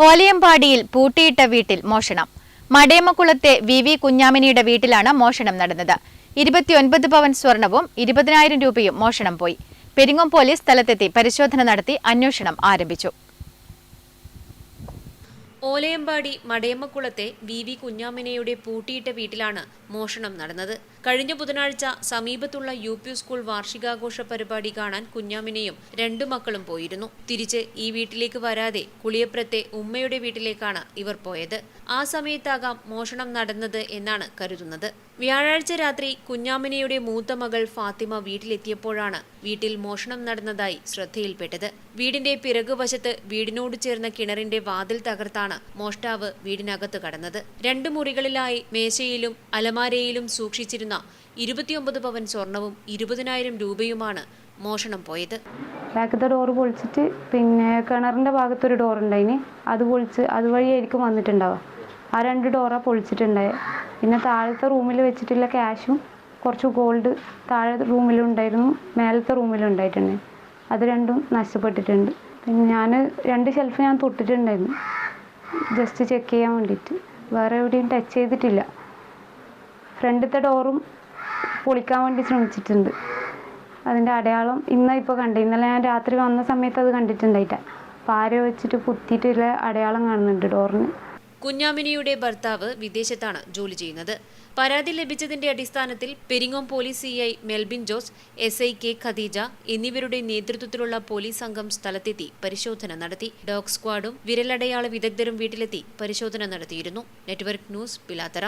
ഓലയമ്പാടിയിൽ പൂട്ടിയിട്ട വീട്ടിൽ മോഷണം. മടേമക്കുളത്തെ V V കുഞ്ഞാമിനിയുടെ വീട്ടിലാണ് മോഷണം നടന്നത്. ഇരുപത്തിയൊൻപത് പവൻ സ്വർണവും ഇരുപതിനായിരം രൂപയും മോഷണം പോയി. പെരിങ്ങോം പോലീസ് സ്ഥലത്തെത്തി പരിശോധന നടത്തി അന്വേഷണം ആരംഭിച്ചു. ഓലയമ്പാടി മടയമ്മക്കുളത്തെ വി വി കുഞ്ഞാമിനയുടെ പൂട്ടിയിട്ട വീട്ടിലാണ് മോഷണം നടന്നത്. കഴിഞ്ഞ ബുധനാഴ്ച സമീപത്തുള്ള യു പി സ്കൂൾ വാർഷികാഘോഷ പരിപാടി കാണാൻ കുഞ്ഞാമിനെയും രണ്ടു മക്കളും പോയിരുന്നു. തിരിച്ച് ഈ വീട്ടിലേക്ക് വരാതെ കുളിയപ്രത്തെ ഉമ്മയുടെ വീട്ടിലേക്കാണ് ഇവർ പോയത്. ആ സമയത്താകാം മോഷണം നടന്നത് എന്നാണ് കരുതുന്നത്. വ്യാഴാഴ്ച രാത്രി കുഞ്ഞാമിനയുടെ മൂത്ത മകൾ ഫാത്തിമ വീട്ടിലെത്തിയപ്പോഴാണ് വീട്ടിൽ മോഷണം നടന്നതായി ശ്രദ്ധയിൽപ്പെട്ടത്. വീടിന്റെ പിറകുവശത്ത് വീടിനോട് ചേർന്ന കിണറിന്റെ വാതിൽ തകർത്താണ് മോഷ്ടാവ് വീടിനകത്ത് കടന്നത്. രണ്ട് മുറികളിലായി മേശയിലും അലമാരയിലും സൂക്ഷിച്ചിരുന്ന ഇരുപത്തിയൊമ്പത് പവൻ സ്വർണവും ഇരുപതിനായിരം രൂപയുമാണ് മോഷണം പോയത്. ബാക്കത്തെ ഡോർ പൊളിച്ചിട്ട് പിന്നെ കിണറിന്റെ ഭാഗത്തൊരു ഡോർ ഉണ്ടായിന്. അത് പൊളിച്ച് അതുവഴിയായിരിക്കും വന്നിട്ടുണ്ടാവുക. ആ രണ്ട് ഡോറാണ് പൊളിച്ചിട്ടുണ്ടായത് പിന്നെ താഴത്തെ റൂമിൽ വെച്ചിട്ടുള്ള ക്യാഷും കുറച്ച് ഗോൾഡ് താഴെ റൂമിലുണ്ടായിരുന്നു മേലത്തെ റൂമിലും ഉണ്ടായിട്ടുണ്ട്. അത് രണ്ടും നഷ്ടപ്പെട്ടിട്ടുണ്ട്. പിന്നെ ഞാൻ രണ്ട് ഷെൽഫ് ഞാൻ തൊട്ടിട്ടുണ്ടായിരുന്നു. ജസ്റ്റ് ചെക്ക് ചെയ്യാൻ വേണ്ടിയിട്ട്. വേറെ എവിടെയും ടച്ച് ചെയ്തിട്ടില്ല. ഫ്രണ്ടിലത്തെ ഡോറും പൊളിക്കാൻ വേണ്ടി ശ്രമിച്ചിട്ടുണ്ട്. അതിന്റെ അടയാളം ഇന്ന ഇപ്പോൾ കണ്ട്. ഇന്നലെ ഞാൻ രാത്രി വന്ന സമയത്ത് അത് കണ്ടിട്ടുണ്ടായിട്ട. പാര വെച്ചിട്ട് കുത്തിയിട്ടുള്ള അടയാളം കാണുന്നുണ്ട് ഡോറിന് കുഞ്ഞാമിനിയുടെ ഭർത്താവ് വിദേശത്താണ് ജോലി ചെയ്യുന്നത്. പരാതി ലഭിച്ചതിന്റെ അടിസ്ഥാനത്തിൽ Peringome police CI Melbin Jose S I K Khadeeja എന്നിവരുടെ നേതൃത്വത്തിലുള്ള പോലീസ് സംഘം സ്ഥലത്തെത്തി പരിശോധന നടത്തി. ഡോഗ് സ്ക്വാഡും വിരലടയാള വിദഗ്ധരും വീട്ടിലെത്തി പരിശോധന നടത്തിയിരുന്നു. Network news Pilathara.